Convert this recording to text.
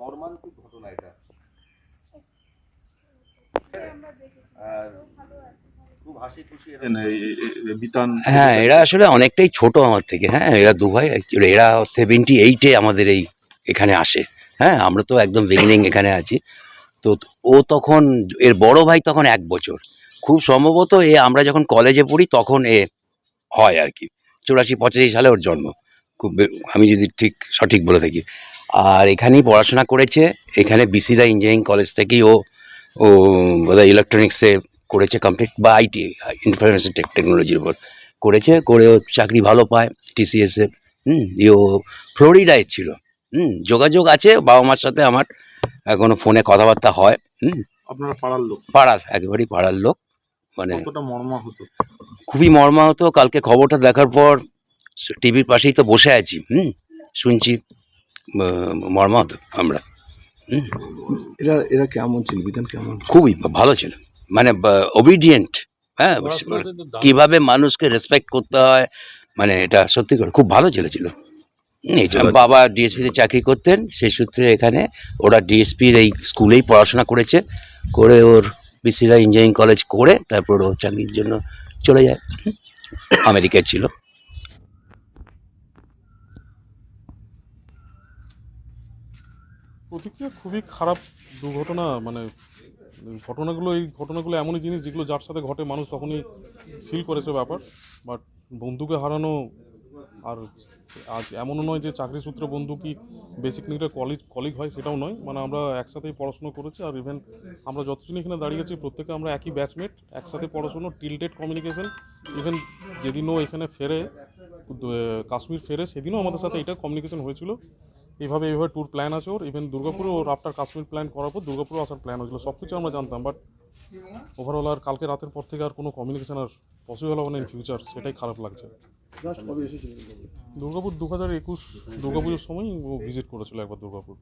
মর্মান্তিক ঘটনা এটা। আর খুব হাসি খুশি এরা বিতান হ্যাঁ এরা আসলে অনেকটাই ছোট আমার থেকে হ্যাঁ এরা দু ভাই এরা সেভেন্টি এইটে আমাদের এই এখানে আসে হ্যাঁ আমরা তো একদম বিগিনিং এখানে আছি। তো ও তখন এর বড় ভাই তখন এক বছর। খুব সম্ভবত এ আমরা যখন কলেজে পড়ি তখন এ হয় আর কি। চুরাশি পঁচাশি সালে ওর জন্ম। খুব আমি যদি ঠিক সঠিক বলে থাকি। আর এখানেই পড়াশোনা করেছে। এখানে বিসিরা ইঞ্জিনিয়ারিং কলেজ থেকেই ও ও বোধহয় ইলেকট্রনিক্সে করেছে কমপ্লিট বা আইটি ইনফরমেশন টেকনোলজির উপর করেছে। করে ও চাকরি ভালো পায় টিসিএসে হুম ও ফ্লোরিডায় ছিল। হুম যোগাযোগ আছে বাবা মার সাথে আমার এখনও ফোনে কথাবার্তা হয়। হুম। আপনারা পাড়ার লোক। পাড়ার একেবারেই পাড়ার লোক। মানে কতটা মর্মা হতো খুবই মর্মাহত। কালকে খবরটা দেখার পর টিভির পাশেই তো বসে আছি হুম? শুনছি মর্মাহত আমরা এরা এরা কেমন ছিল? বিধান কেমন খুবই ভালো ছিল। মানে ওবিডিয়েন্ট হ্যাঁ? কীভাবে মানুষকে রেসপেক্ট করতে হয় মানে এটা সত্যি করে খুব ভালো ছেলে ছিল। এই জন্য বাবা ডিএসপিতে চাকরি করতেন সেই সূত্রে এখানে ওরা ডিএসপির এই স্কুলেই পড়াশোনা করেছে করে ওর বিসিরা ইঞ্জিনিয়ারিং কলেজ করে তারপর ও চাকরির জন্য চলে যায়। আমেরিকায় ছিল। প্রতিক্রিয়া খুবই খারাপ দুর্ঘটনা মানে ঘটনাগুলো, এই ঘটনাগুলো এমনই জিনিস যেগুলো যার সাথে ঘটে, মানুষ তখনই ফিল করেছে ব্যাপার। বাট বন্ধুকে হারানো আর আজ এমনও নয় যে চাকরি সূত্রে বন্ধু কি বেসিক নিডে কলেজ কলিগ হয় সেটাও নয়। মানে আমরা একসাথেই পড়াশুনো করেছি আর ইভেন আমরা যতদিন এখানে দাঁড়িয়েছি প্রত্যেকে আমরা একই ব্যাচমেট একসাথে পড়াশুনো টিলটেড কমিউনিকেশন ইভেন যেদিনও এখানে ফেরে কাশ্মীর ফেরে, সেদিনও আমাদের সাথে এটা কমিউনিকেশন হয়েছিল। এইভাবে এইভাবে ট্যুর প্ল্যান আছে ওর। ইভেন দুর্গাপুরে ওর আফটার কাশ্মীর প্ল্যান করার পর দুর্গাপুরে আসার প্ল্যান হয়েছিল। সব কিছু আমরা জানতাম বাট ওভারঅল আর কালকে রাতের পর থেকে আর কোনো কমিউনিকেশন আর পসিবল হবে না ইন ফিউচার সেটাই খারাপ লাগছে। দুর্গাপুর দু হাজার একুশ দুর্গাপুজোর সময় ও ভিজিট করেছিল একবার দুর্গাপুর।